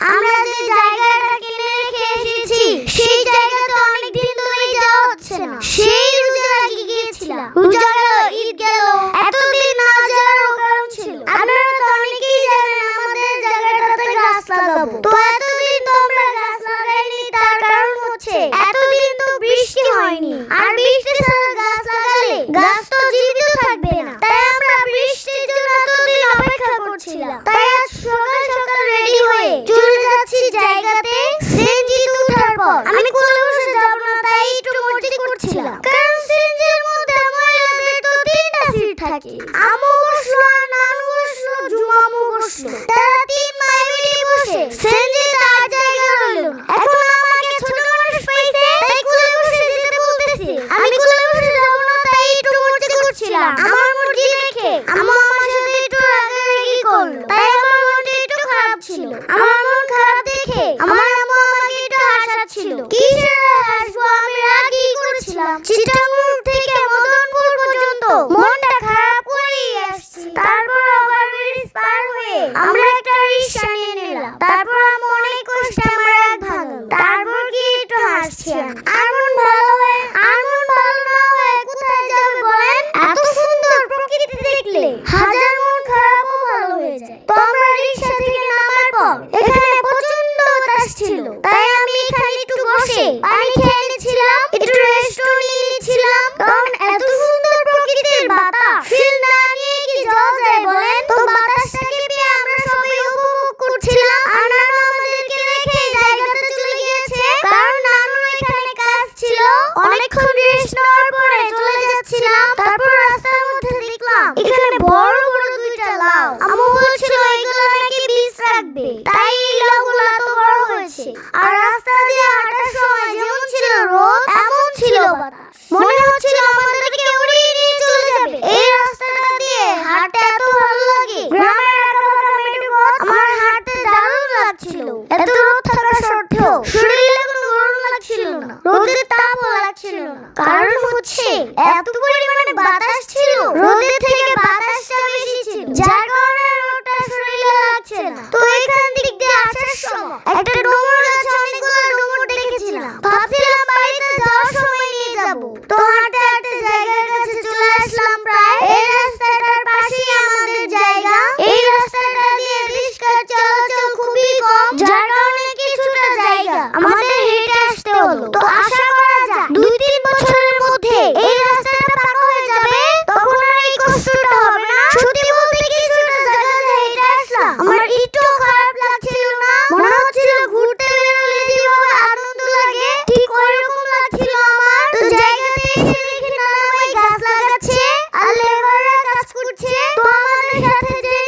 আমরা যে জায়গাটা কিনে রেখে এসেছি, সেই জায়গাতে অনেক দিন ধরে যাওয়া হচ্ছে না। সেই রোজার আগে গিয়েছিলাম। রোজা গেল ঈদ গেল। এতদিন না যাওয়ার কারণ ছিল। আপনারা তো অনেকেই জানেন আমাদের জায়গাটাতে গাছ লাগাবো তো তো আমরা গাছ লাগাইনি তার কারণ হচ্ছে এতদিন তো বৃষ্টি হয়নি আর বৃষ্টি ছাড়া গাছ লাগালে গাছ তো জীবিত থাকবে না তাই আমরা বৃষ্টির জন্য এতদিন অপেক্ষা করছিলাম তাই আজ সকাল সকাল রেডি হয়ে চলে যাচ্ছি জায়গাতে সেনজিতে ওঠার পর আমি কোলে বসে যাব না তাই একটু মর্জি করছিলাম কারণ সেনজির মধ্যে মহিলাদের তো তিনটা সিট থাকে আমু বসল আর নানু বসল জুমামু বসল। তারা তিন মাইবিটি বসে সেনজি তার জায়গা রইল এখন আমাকে ছোট মানুষ পাইছে, তাই কোলে বসে যেতে বলতেছে। আমি কোলে বসে যাব না, তাই একটু মর্জি করছিলাম। আমার মর্জি দেখে আম্মু আমার সাথে একটু রাগারাগি করল। তাই আমার মনটা একটু খারাপ ছিল। আমার মন খারাপ দেখে আমার আম্মু আমাকে একটু হাসাচ্ছিল। কিসের হাসবো, আমি রাগই করেছিলাম। চিটাঙ্গুর থেকে মদনপুর পর্যন্ত মনটা খারাপ করেই আসছি তারপর আবার ব্রিজ পার হয়ে আমরা একটা রিক্সা নিয়ে নিলাম তারপর মনে কষ্টে আমার এক ভাঙল তারপর কি একটু হাসছি আমন মন ভালো হয়ে আর মন ভালো না হয়ে কোথায় যাবে বলেন? এত সুন্দর প্রকৃতি দেখলে হাজার মন খারাপও ভালো হয়ে যায়। তো আমরা রিক্সা থেকে নামার পর এখানে প্রচণ্ড বাতাস ছিল। তাই আমি এখানে একটু বসে পানি এত রোদ থাকা সত্ত্বেও শরীরে কোনো গরম লাগছিল না, রোদের তাপও লাগছিল না। কারণ হচ্ছে এত পরিমাণে বাতাস ছিল, রোদের থেকে বাতাসটা বেশি ছিল যার কারণে রোদটা শরীরে লাগছে না। তো এখান দিক আসার সময় একটা ডোম রাধে